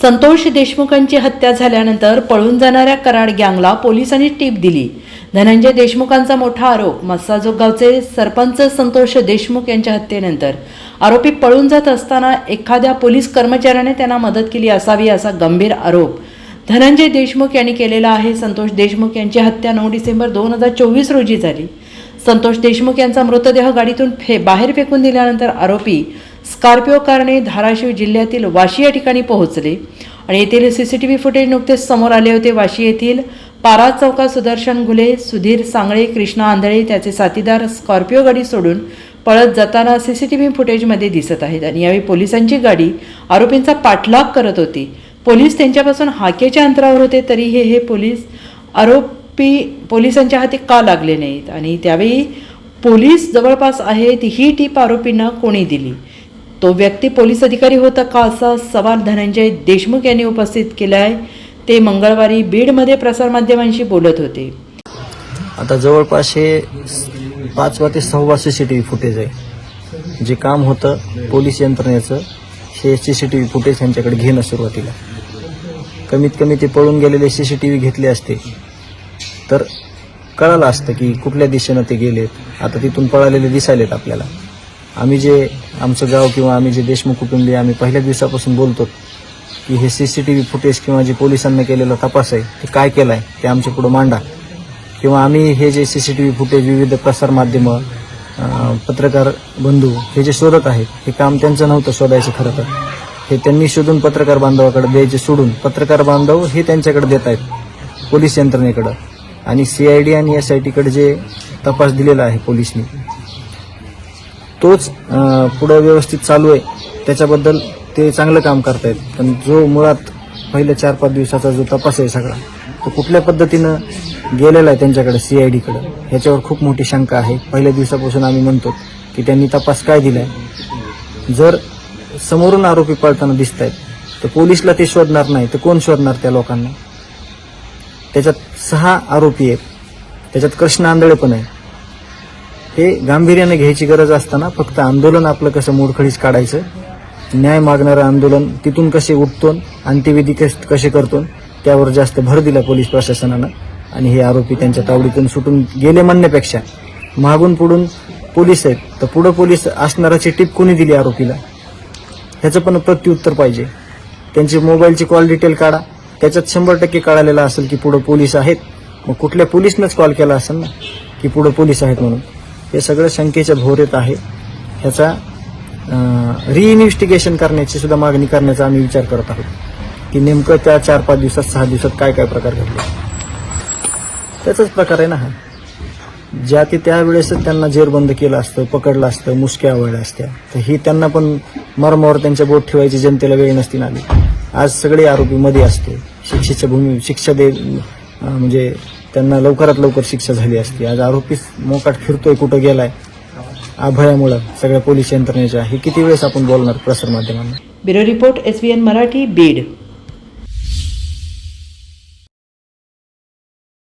संतोष देशमुखांची हत्या झाल्यानंतर पळून जाणाऱ्या कराड गँगला पोलिसांनी टीप दिली. धनंजय देशमुखांचा मोठा आरोप मस्साजोग गावचे सरपंच संतोष देशमुख यांच्या हत्येनंतर. आरोपी पळून जात असताना एखाद्या पोलीस कर्मचाऱ्याने त्यांना मदत केली असावी असा गंभीर आरोप धनंजय देशमुख यांनी केलेला आहे. संतोष देशमुख यांची हत्या नऊ डिसेंबर दोन हजार चोवीस रोजी झाली. संतोष देशमुख यांचा मृतदेह गाडीतून फे बाहेर फेकून दिल्यानंतर आरोपी स्कॉर्पिओ कारने धाराशिव जिल्ह्यातील वाशी या ठिकाणी पोहोचले आणि येथील C C T V footage नुकतेच समोर आले होते. वाशी येथील पारा चौकात सुदर्शन घुले सुधीर सांगळे कृष्णा आंधळे त्याचे साथीदार स्कॉर्पिओ गाडी सोडून पळत जाताना सी सी टी व्ही फुटेजमध्ये दिसत आहेत आणि यावेळी पोलिसांची गाडी आरोपींचा पाठलाग करत होती. पोलीस त्यांच्यापासून हाकेच्या अंतरावर होते तरीही हे पोलीस आरोपी पोलिसांच्या हाती का लागले नाहीत? आणि त्यावेळी पोलीस जवळपास आहेत ही टीप आरोपींना कोणी दिली? तो व्यक्ती पोलीस अधिकारी होता का असा सवाल धनंजय देशमुख यांनी उपस्थित केला आहे ते मंगळवारी बीडमध्ये प्रसारमाध्यमांशी बोलत होते. आता जवळपास हे पाचवा ते सहावा C C T V footage आहे. जे काम होतं पोलीस यंत्रणेचं हे C C T V footage त्यांच्याकडे घेणं सुरुवातीला. कमीत कमी ते पळून गेलेले सी सी टी व्ही घेतले असते. तर कळालं असतं की कुठल्या दिशेनं ते गेलेत. आता तिथून पळालेले दिसायलेत आपल्याला. आम्ही जे आमचं गाव किंवा आम्ही जे देशमुख कुटुंबीय आम्ही पहिल्या दिवसापासून बोलतो की हे C C T V footage किंवा जे पोलिसांनी केलेला तपास आहे ते काय केलं आहे ते आमच्या पुढं मांडा. किंवा आम्ही हे जे C C T V footage विविध प्रसारमाध्यमं अं, पत्रकार बंधू हे जे शोधत आहेत हे काम त्यांचं नव्हतं शोधायचं खरं तर. हे त्यांनी शोधून पत्रकार बांधवाकडे द्यायचे सोडून पत्रकार बांधव हे त्यांच्याकडे देत आहेत पोलीस यंत्रणेकडं. आणि सी आय डी आणि एस आय टीकडे जे तपास दिलेला आहे पोलिसनी तोच पुढं व्यवस्थित चालू आहे. त्याच्याबद्दल ते चांगलं काम करतायत. पण जो मुळात पहिल्या चार पाच दिवसाचा जो तपास आहे सगळा तो कुठल्या पद्धतीनं गेलेला आहे त्यांच्याकडे सी आय डीकडं ह्याच्यावर खूप मोठी शंका आहे. पहिल्या दिवसापासून आम्ही म्हणतो की त्यांनी तपास काय दिलाय? जर समोरून आरोपी पळताना दिसत आहेत तर पोलिसला ते शोधणार नाही. तर कोण शोधणार त्या लोकांना? त्याच्यात सहा आरोपी आहेत. त्याच्यात कृष्ण आंधळे पण आहे हे गांभीर्याने घ्यायची गरज असताना फक्त आंदोलन आपलं कसं मोडखळीच काढायचं? न्याय मागणारं आंदोलन तिथून कसे उठतो अंत्यविधी कस- कसे करतो त्यावर जास्त भर दिला पोलीस प्रशासनानं आणि हे आरोपी त्यांच्या तावडीतून सुटून गेले म्हणण्यापेक्षा. मागून पुढून पोलीस आहेत तर पुढं पोलीस असणाराची टिप कोणी दिली आरोपीला? ह्याचं पण प्रत्युत्तर पाहिजे. त्यांची मोबाईलची कॉल डिटेल काढा. त्याच्यात शंभर टक्के कळालेलं असेल की पुढं पोलीस आहेत. मग कुठल्या पोलिसनंच कॉल केला असेल ना? की पुढं पोलीस आहेत म्हणून? हे सगळं शंकेच्या भोवरेत आहे. ह्याचा रिइन्व्हेस्टिगेशन करण्याची सुद्धा मागणी करण्याचा आम्ही विचार करत आहोत. की नेमकं त्या चार पाच दिवसात सहा दिवसात काय काय प्रकार घडले? त्याचाच प्रकार आहे ना हा. ज्या ते त्यावेळेस त्यांना जेरबंद केलं असतं पकडलं असतं मुसक्या आवडल्या असत्या. तर ही त्यांना पण मरमावर त्यांच्या बोट ठेवायची जनतेला वेळ नसती आली आज सगळे आरोपी मध्ये असते. शिक्षेच्या भूमी शिक्षा दे म्हणजे त्यांना लवकरात लवकर शिक्षा झाली असती. आज आरोपी मोकाट फिरतोय कुठं गेलाय? अभयामुळं सगळ्या पोलीस यंत्रणेच्या. हे किती वेळेस आपण बोलणार प्रसारमाध्यमांना ब्युरो रिपोर्ट एस मराठी बीड.